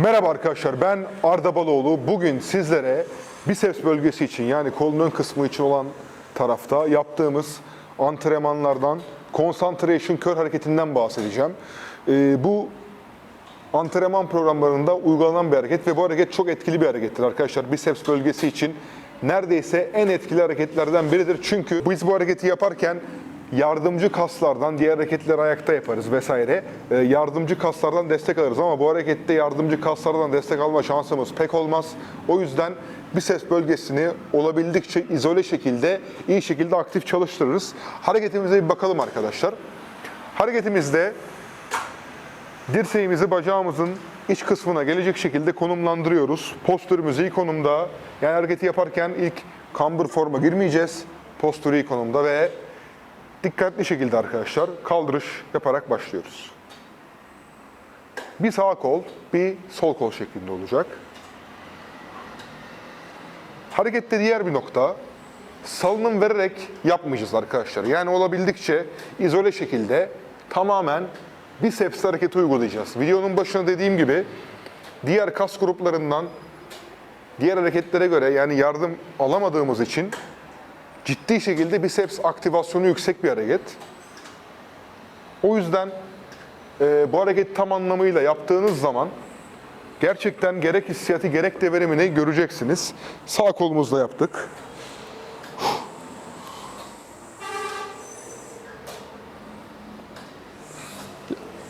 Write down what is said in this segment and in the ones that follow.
Merhaba arkadaşlar ben Arda Baloğlu. Bugün sizlere biceps bölgesi için yani kolun ön kısmı için olan tarafta yaptığımız antrenmanlardan concentration curl hareketinden bahsedeceğim. Ee, bu antrenman programlarında uygulanan bir hareket ve bu hareket çok etkili bir harekettir arkadaşlar. Biceps bölgesi için neredeyse en etkili hareketlerden biridir. Çünkü biz bu hareketi yaparken yardımcı kaslardan, diğer hareketleri ayakta yaparız vesaire. Ee, yardımcı kaslardan destek alırız ama bu harekette yardımcı kaslardan destek alma şansımız pek olmaz. O yüzden biceps bölgesini olabildikçe izole şekilde, iyi şekilde aktif çalıştırırız. Hareketimize bir bakalım arkadaşlar. Hareketimizde Dirseğimizi bacağımızın iç kısmına gelecek şekilde konumlandırıyoruz. Postürümüz iyi konumda. Yani hareketi yaparken ilk kambur forma girmeyeceğiz. Postür iyi konumda ve dikkatli şekilde arkadaşlar kaldırış yaparak başlıyoruz. Bir sağ kol, bir sol kol şeklinde olacak. Harekette diğer bir nokta, salınım vererek yapmayacağız arkadaşlar. Yani olabildikçe izole şekilde tamamen biceps hareketi uygulayacağız. Videonun başında dediğim gibi diğer kas gruplarından diğer hareketlere göre yani yardım alamadığımız için ciddi şekilde biceps aktivasyonu yüksek bir hareket. O yüzden e, bu hareketi tam anlamıyla yaptığınız zaman gerçekten gerek hissiyatı gerek de verimini göreceksiniz. Sağ kolumuzla yaptık.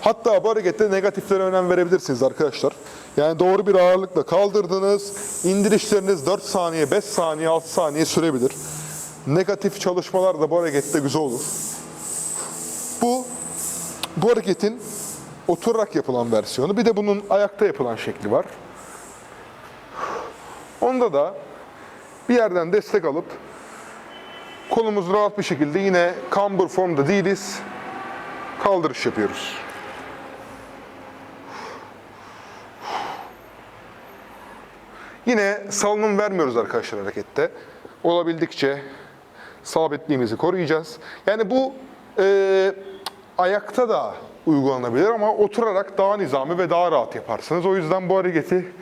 Hatta bu harekette negatiflere önem verebilirsiniz arkadaşlar. Yani doğru bir ağırlıkla kaldırdınız. indirişleriniz 4 saniye, 5 saniye, 6 saniye sürebilir. Negatif çalışmalar da bu harekette güzel olur. Bu bu hareketin oturarak yapılan versiyonu. Bir de bunun ayakta yapılan şekli var. Onda da bir yerden destek alıp kolumuz rahat bir şekilde yine kambur formda değiliz. Kaldırış yapıyoruz. Yine salınım vermiyoruz arkadaşlar harekette. Olabildikçe sabitliğimizi koruyacağız. Yani bu e, ayakta da uygulanabilir ama oturarak daha nizami ve daha rahat yaparsınız. O yüzden bu hareketi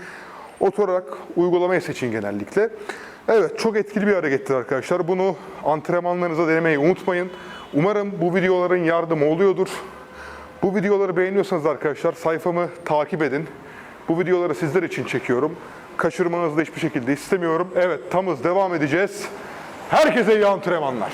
oturarak uygulamayı seçin genellikle. Evet çok etkili bir harekettir arkadaşlar. Bunu antrenmanlarınıza denemeyi unutmayın. Umarım bu videoların yardımı oluyordur. Bu videoları beğeniyorsanız arkadaşlar sayfamı takip edin. Bu videoları sizler için çekiyorum. Kaçırmanızı da hiçbir şekilde istemiyorum. Evet tamız devam edeceğiz. Herkese iyi antrenmanlar.